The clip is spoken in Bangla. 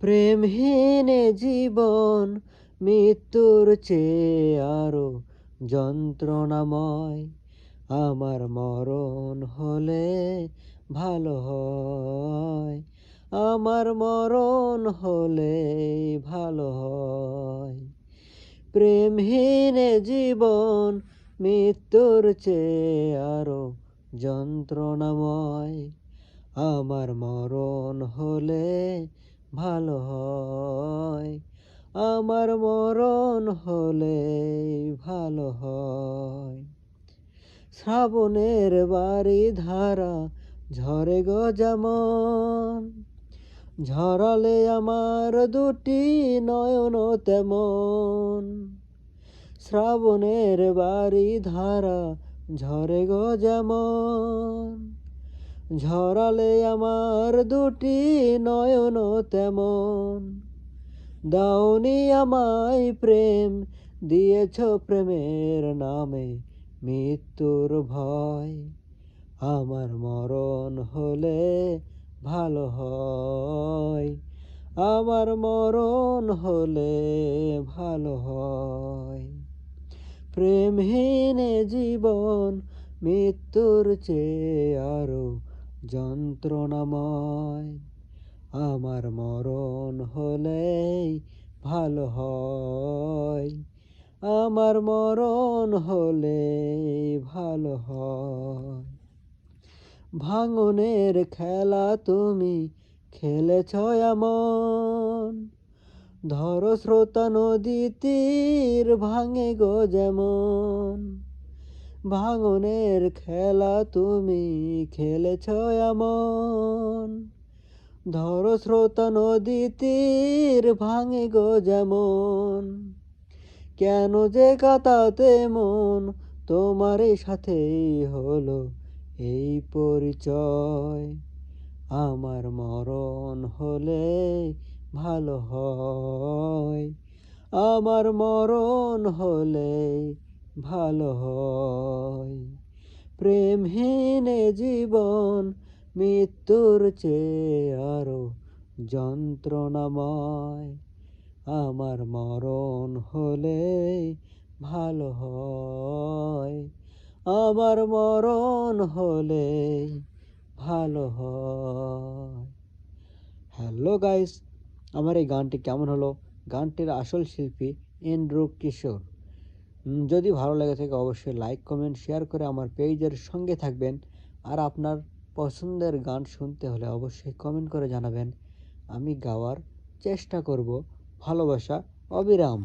প্রেমহীন জীবন, মৃত্যুর চেয়ে আরও যন্ত্রণাময়। আমার মরণ হলে ভালো হয়। আমার মরণ হলে ভালো হয়। প্রেমহীন জীবন, মৃত্যুর চেয়ে আরও যন্ত্রণাময়। আমার মরণ হলে ভালো হয়। আমার মরণ হলে ভালো হয়। শ্রাবণের বাড়ি ধারা, ঝরে গো যেমন। ঝরালে আমার দুটি নয়ন তেমন। শ্রাবণের বাড়ি ধারা, ঝরে গো যেমন। ঝরালে আমার দুটি নয়ন তেমন। দাওনি আমায় প্রেম, দিয়েছ প্রেমের নামে মৃত্যুর ভয়। আমার মরণ হলে ভালো হয়। আমার মরণ হলে ভালো হয়। প্রেমহীন জীবন মৃত্যুর চেয়ে আরও যন্ত্রণাময়। আমার মরণ হলেই ভালো হয়। আমার মরণ হলে ভালো হয়। ভাঙনের খেলা তুমি খেলেছ এমন। ধরো স্রোতা নদী তীর ভাঙে গো যেমন। ভাঙনের খেলা তুমি খেলেছ এমন। ধরো স্রোতা নদী তীর ভাঙে গো যেমন। কেন যে কাতাতে মন তোমার সাথেই হলো এই পরিচয়। আমার মরণ হলে ভালো হয়। আমার মরণ হলে ভালো হয়। প্রেমহীন জীবন, মৃত্যুর চেয়ে আরও যন্ত্রণাময়। আমার মরণ হলে ভালো হয়। আমার মরণ হলে ভালো হয়। হ্যালো গাইস, আমার এই গানটি কেমন হলো? গানটির আসল শিল্পী এন্ড্রু কিশোর। যদি ভালো লেগে থাকে অবশ্যই লাইক কমেন্ট শেয়ার করে আমার পেজের সঙ্গে থাকবেন। আর আপনার পছন্দের গান শুনতে হলে অবশ্যই কমেন্ট করে জানাবেন। আমি গাওয়ার চেষ্টা করব। ভালোবাসা, অবিরাম।